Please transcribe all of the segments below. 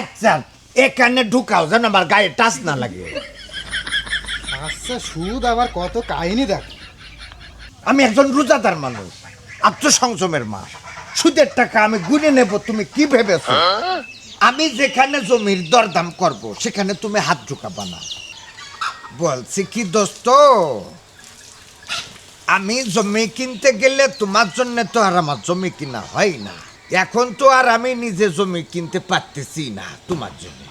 আচ্ছা এখানে ঢুকাও যেন আমার গায়ে টাচ না লাগে। আচ্ছা সুদ আবার কত কাহিনী দেখ। আমি একজন রোজাদার মানুষ আত্মসংযমের মা। সুদের টাকা আমি গুনে নেব তুমি কি ভেবেছো? আমি যেখানে জমির দরদাম করব সেখানে তুমি হাত ঢুকাবা না। বলছি কি দোস্ত আমি জমি কিনতে গেলে তোমার জন্য তো আর আমার জমি কিনা হয় না। এখন তো আর আমি নিজে জমি কিনতে পারতেছি না তোমার জন্য।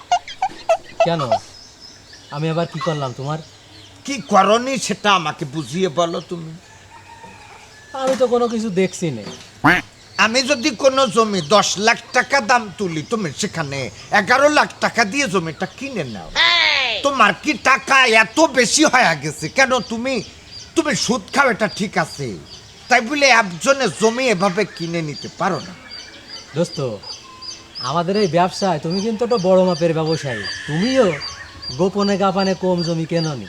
কেন? আমি আবার কি করলাম তোমার? কি করনি সেটা আমাকে বুঝিয়ে বলো তুমি। আমি তো কোনো কিছু দেখছি না। আমি যদি কোনো জমি দশ লাখ টাকা দাম তুলি তুমি সেখানে এগারো লাখ টাকা দিয়ে জমিটা কিনে নাও। তোমার কি টাকা এত বেশি হয়ে গেছে? কেন তুমি তুমি সুদ খাও এটা ঠিক আছে। তাই বলে একজনে জমি এভাবে কিনে নিতে পারো না। দোস্ত আমাদের এই ব্যবসায় তুমি কিন্তু একটা বড় মাপের ব্যবসায়ী। তুমিও গোপনে গাপানে কম জমি কেননি।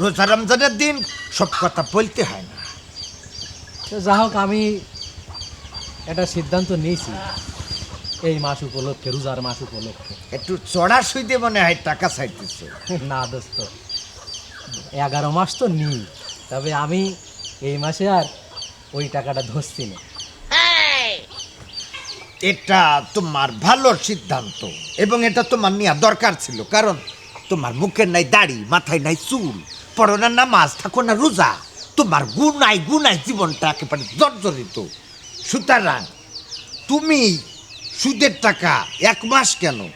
রোজা রমজানের দিন সব কথা বলতে হয় না। তো যা হোক আমি একটা সিদ্ধান্ত নিয়েছি। এই মাস উপলক্ষে রোজার মাস উপলক্ষে। একটু চড়া সুইদে মনে হয় টাকা চাইতেছে। না দোস্ত এগারো মাস তো নিই তবে আমি এই মাসে আর ওই টাকাটা ধরছি না। এটা তোমার ভালো সিদ্ধান্ত এবং এটা তোমার নেওয়া দরকার ছিল কারণ তোমার মুখের নাই দাড়ি মাথায় নাই চুল পড়ো না নামাজ থাকো না রোজা তোমার গুনাই গুনাই জীবনটা একেবারে জর্জরিত। সুতরাং তুমি সুদের টাকা এক মাস কেন?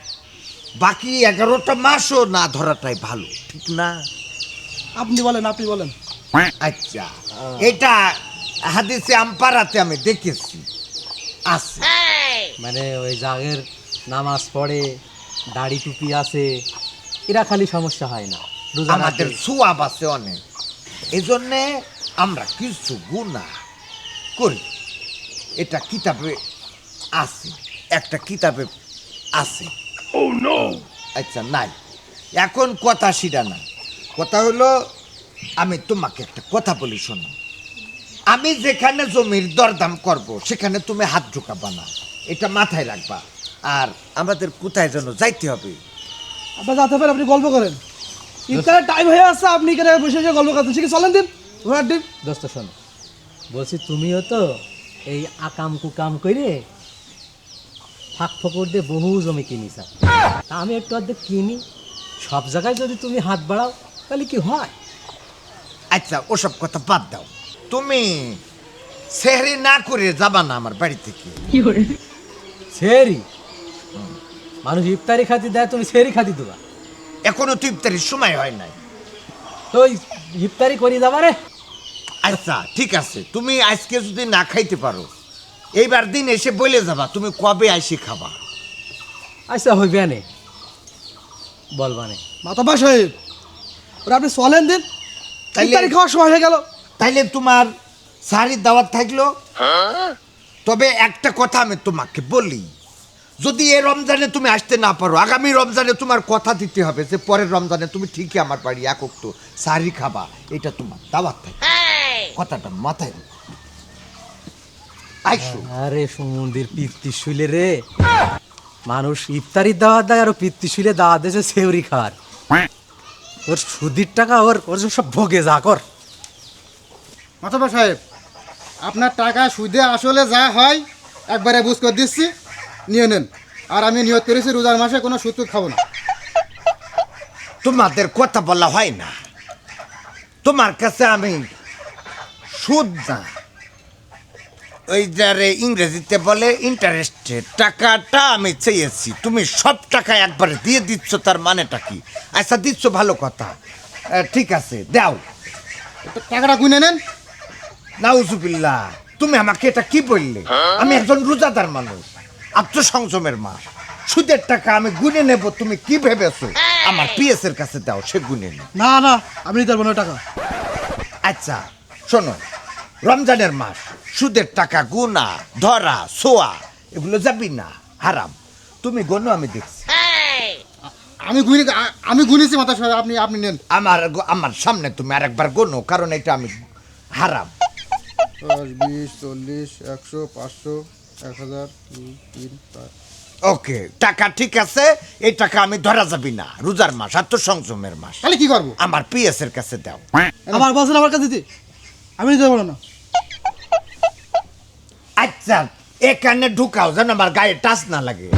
বাকি এগারোটা মাসও না ধরাটাই ভালো ঠিক না? আপনি বলেন আপনি বলেন। আচ্ছা এটা হাদিসে আমপারাতে আমি দেখেছি। আছে। মানে ওই জাগের নামাজ পড়ে দাড়ি টুপি আছে এরা খালি সমস্যা হয় না। রোজা আমাদের সুয়াব আছে অনেক। এই জন্যে আমরা কিছু গুণা করি। এটা কিতাবে আছে একটা কিতাবে আছে। আচ্ছা নাই। এখন কথা সেটা না। কথা হলো আমি তোমাকে একটা কথা বলি শোনো। আমি যেখানে জমির দরদাম করব সেখানে তুমি হাত ঢুকাবা না। এটা মাথায় রাখবা। আর আমাদের কোথায় যেন যাইতে হবে? আপনার যাতে পারেন আপনি গল্প করেন। ইফতারের টাইম হয়ে আসছে আপনি এখানে বসে বসে গল্প করতেন ঠিক আছে চলেন দিন ঘোরার দিন। দোস্ত শোনো। বলছি তুমিও তো এই আকাম কুকাম করে ফাঁক ফকর দিয়ে বহু জমি কিনিস তা আমি একটু অর্ধেক কিনি। সব জায়গায় যদি তুমি হাত বাড়াও তাহলে কি হয়? আচ্ছা ওসব কথা বাদ দাও। তুমি সেহরি না করে যাবা না আমার বাড়ি থেকে। সেরি। মানুষ ইফতারি খাতি দেয় তুমি সেরি খাতি দেবা। এখনও তো ইফতারির সময় হয় নাই। তো ওই ইফতারি করি যাবা রে। আচ্ছা ঠিক আছে। তুমি আজকে যদি না খাইতে পারো এইবার দিন এসে বলে যাবা তুমি কবে আইসে খাবা? আচ্ছা হইবে নে। বলবানে মাতাবা সাহেব ওরা আপনি চলেন দিন। তাইলে- খাওয়ার সময় হয়ে গেল। তাইলে তোমার সারির দাওয়াত থাকল? তবে একটা কথা আমি তোমাকে বলি। যদি এ রমজানে তুমি আসতে না পারো আগামী রমজানে তোমার কথা দিতে হবে যে পরের রমজানে তুমি ঠিকই আমার বাড়ি একক তো সারি খাবা এটা তোমার দাওয়াত থাকে। কথাটা মাথায়। আইসো। আরে সমুদ্রের পিত্তি শুলে রে। মানুষ ইফতারির দাওয়াত দেয় আর ও পিত্তি শুলে দাওয়াত দিয়েছে সেউরি খাওয়ার। ওর সুদির টাকা ওর ওর সব ভোগে যা কর। মাথাবা সাহেব আপনার টাকা সুদে আসলে যা হয় একবারে বুঝ করে দিচ্ছি নিয়ে নেন। আর আমি নিয়ত করেছি রোজার মাসে কোনো সুদ খাব না। তোমাদের কথা বলা হয় না। তোমার কাছে আমি সুদ না। ওই যারে ইংরেজিতে বলে ইন্টারেস্টে টাকাটা আমি চেয়েছি। তুমি সব টাকা একবারে দিয়ে দিচ্ছ তার মানেটা কি? আচ্ছা দিচ্ছ ভালো কথা। আহ, ঠিক আছে দাও। তো টাকাটা গুনে নেন। নাউজুবিল্লাহ তুমি আমাকে এটা কি বললে? আমি একজন রোজাদার মানুষ আত্মসংযমের মা। সুদের টাকা আমি গুনে নেব তুমি কি ভেবেছো? আমার পিএস এর কাছে দাও সে গুনে নে না না আপনি নিতে পারবেন না টাকা। আচ্ছা শোনো রমজানের মাস সুদের টাকা গুনা ধরা সোয়া এগুলো যাবি না হারাম। তুমি গনো আমি দেখছি। আমি গুনি আমি গুনেছি মাথা আপনি আপনি নেন। আমার আমার সামনে তুমি আরেকবার গনো কারণ এটা আমি হারাম। দশ বিশ চল্লিশ একশো পাঁচশো এক হাজার দুই তিন চার। ওকে টাকা ঠিক আছে এই টাকা আমি ধরা যাবি না। রোজার মাস আত্মসংযমের মাস। তাহলে কি করব? আমার পিএস এর কাছে দাও। আবার বলছেন আমার কাছে দিতে। আমি নিতে পারব না। আচ্ছা এখানে ঢুকাও যেন আমার গায়ে টাচ না লাগে।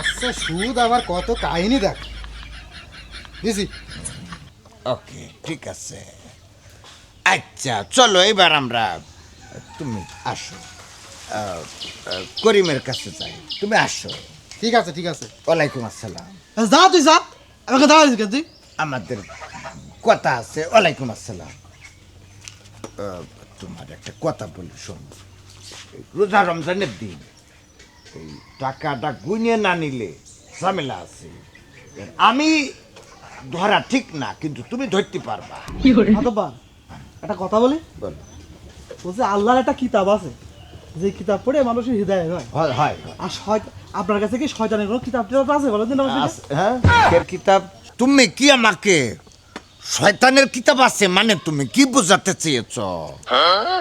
আচ্ছা সুদ আবার কত কাহিনী দেখ। দিছি। ওকে ঠিক আছে। আচ্ছা চলো এবার আমরা তুমি আসো। করিমের কাছে যাই। তুমি আসো। ঠিক আছে ঠিক আছে। ওয়ালাইকুম আসসালাম। যা তুই যা। আমাকে দাঁড়া দিকে তুই। আমাদের কথা আছে ওয়ালাইকুম আসসালাম। আহ, তোমার একটা কথা বলি শোন। রোজা রমজানের দিন এই টাকাটা গুনিয়ে না নিলে ঝামেলা আছে। আমি ধরা ঠিক না কিন্তু তুমি ধরতে পারবা। একটা কথা বলি? বলো। বলছে আল্লাহর একটা কিতাব আছে যে কিতাব পড়ে মানুষের হৃদয় হয়। হয়। আর আপনার কাছে কি শয়তানের কোনো কিতাব টিতাব আছে বলেন দিন হ্যাঁ? কিতাব তুমি কি আমাকে শয়তানের কিতাব আছে মানে তুমি কি বোঝাতে চেয়েছ?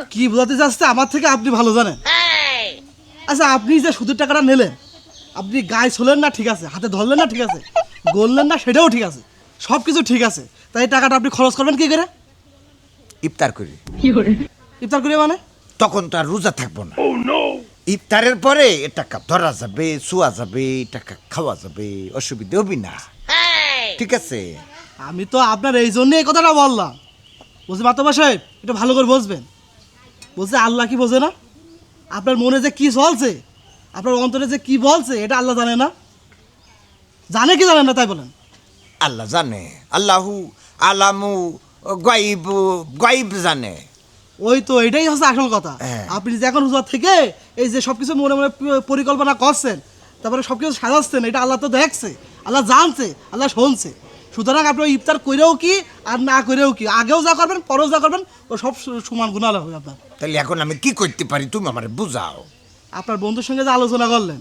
কি বোঝাতে চাচ্ছে আমার থেকে আপনি ভালো জানেন। আচ্ছা আপনি যে সুদের টাকাটা নিলেন আপনি গায়ে ছোলেন না ঠিক আছে হাতে ধরলেন না ঠিক আছে গললেন না সেটাও ঠিক আছে সব কিছু ঠিক আছে তাই টাকাটা আপনি খরচ করবেন কি করে? ইফতার করি। ইফতার করি মানে? তখন তো আর রোজা থাকব না। ইফতারের পরে এ টাকা ধরা যাবে শোয়া যাবে টাকা খাওয়া যাবে অসুবিধা হবে না। ঠিক আছে? আমি তো আপনার এই জন্য এই কথাটা বললাম। বলছি মাতবা সাহেব এটা ভালো করে বুঝবেন। বলছে আল্লাহ কি বোঝে না? আপনার মনে যে কি চলছে আপনার অন্তরে যে কি বলছে এটা আল্লাহ জানে না। জানে কি জানে না তাই বলেন। আল্লাহ জানে। আল্লাহু আলামু গাইব গাইব জানে। ওই তো এটাই হচ্ছে আসল কথা। হ্যাঁ। আপনি যে এখন হুজুর থেকে এই যে সব কিছু মনে মনে পরিকল্পনা করছেন তারপরে সব কিছু সাজাচ্ছেন এটা আল্লাহ তো দেখছে আল্লাহ জানছে আল্লাহ শুনছে। সুতরাং আপনি ইফতার করেও কি আর না করেও কি? আগেও যা করবেন পরেও যা করবেন ও সব সমান গুণাল হবে আপনার। তাহলে এখন আমি কি করতে পারি তুমি আমার বুঝাও। আপনার বন্ধুর সঙ্গে যে আলোচনা করলেন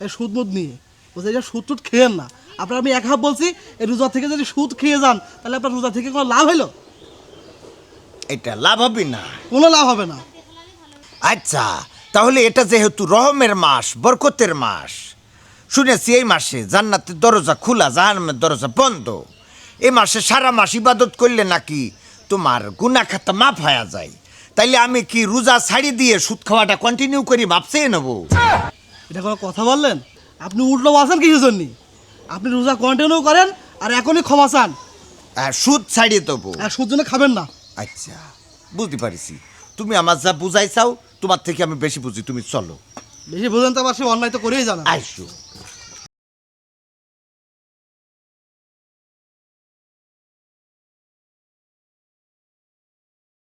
এই সুদ মুদ নিয়ে বলছে এটা সুদ টুদ খেয়েন না। আপনার আমি এক হাত বলছি এই রোজা থেকে যদি সুদ খেয়ে যান তাহলে আপনার রোজা থেকে কোনো লাভ হলো এটা লাভ হবে না। কোনো লাভ হবে না। আচ্ছা তাহলে এটা যেহেতু রহমের মাস বরকতের মাস। শুনেছি এই মাসে জান্নাতের দরজা খোলা জাহান্নামের দরজা বন্ধ। এই মাসে সারা মাস ইবাদত করলে নাকি তোমার গুনা খাতা মাফ হয়ে যায়। তাইলে আমি কি রোজা ছাড়ি দিয়ে সুদ খাওয়াটা কন্টিনিউ করি ভাবছে নেব? এটা কোনো কথা বললেন? আপনি উল্টো বলছেন কিছু জন্য? আপনি রোজা কন্টিনিউ করেন আর এখনই ক্ষমা চান। আর সুদ ছাড়িয়ে তবু। আর সুদ জন্য খাবেন না। আচ্ছা বুঝতে পারিছি। তুমি আমার যা বুঝাইছাও তোমার থেকে আমি বেশি বুঝি। তুমি চলো। বেশি বোঝেন তো আমার সে অন্যায় তো করেই জানা। আইসো।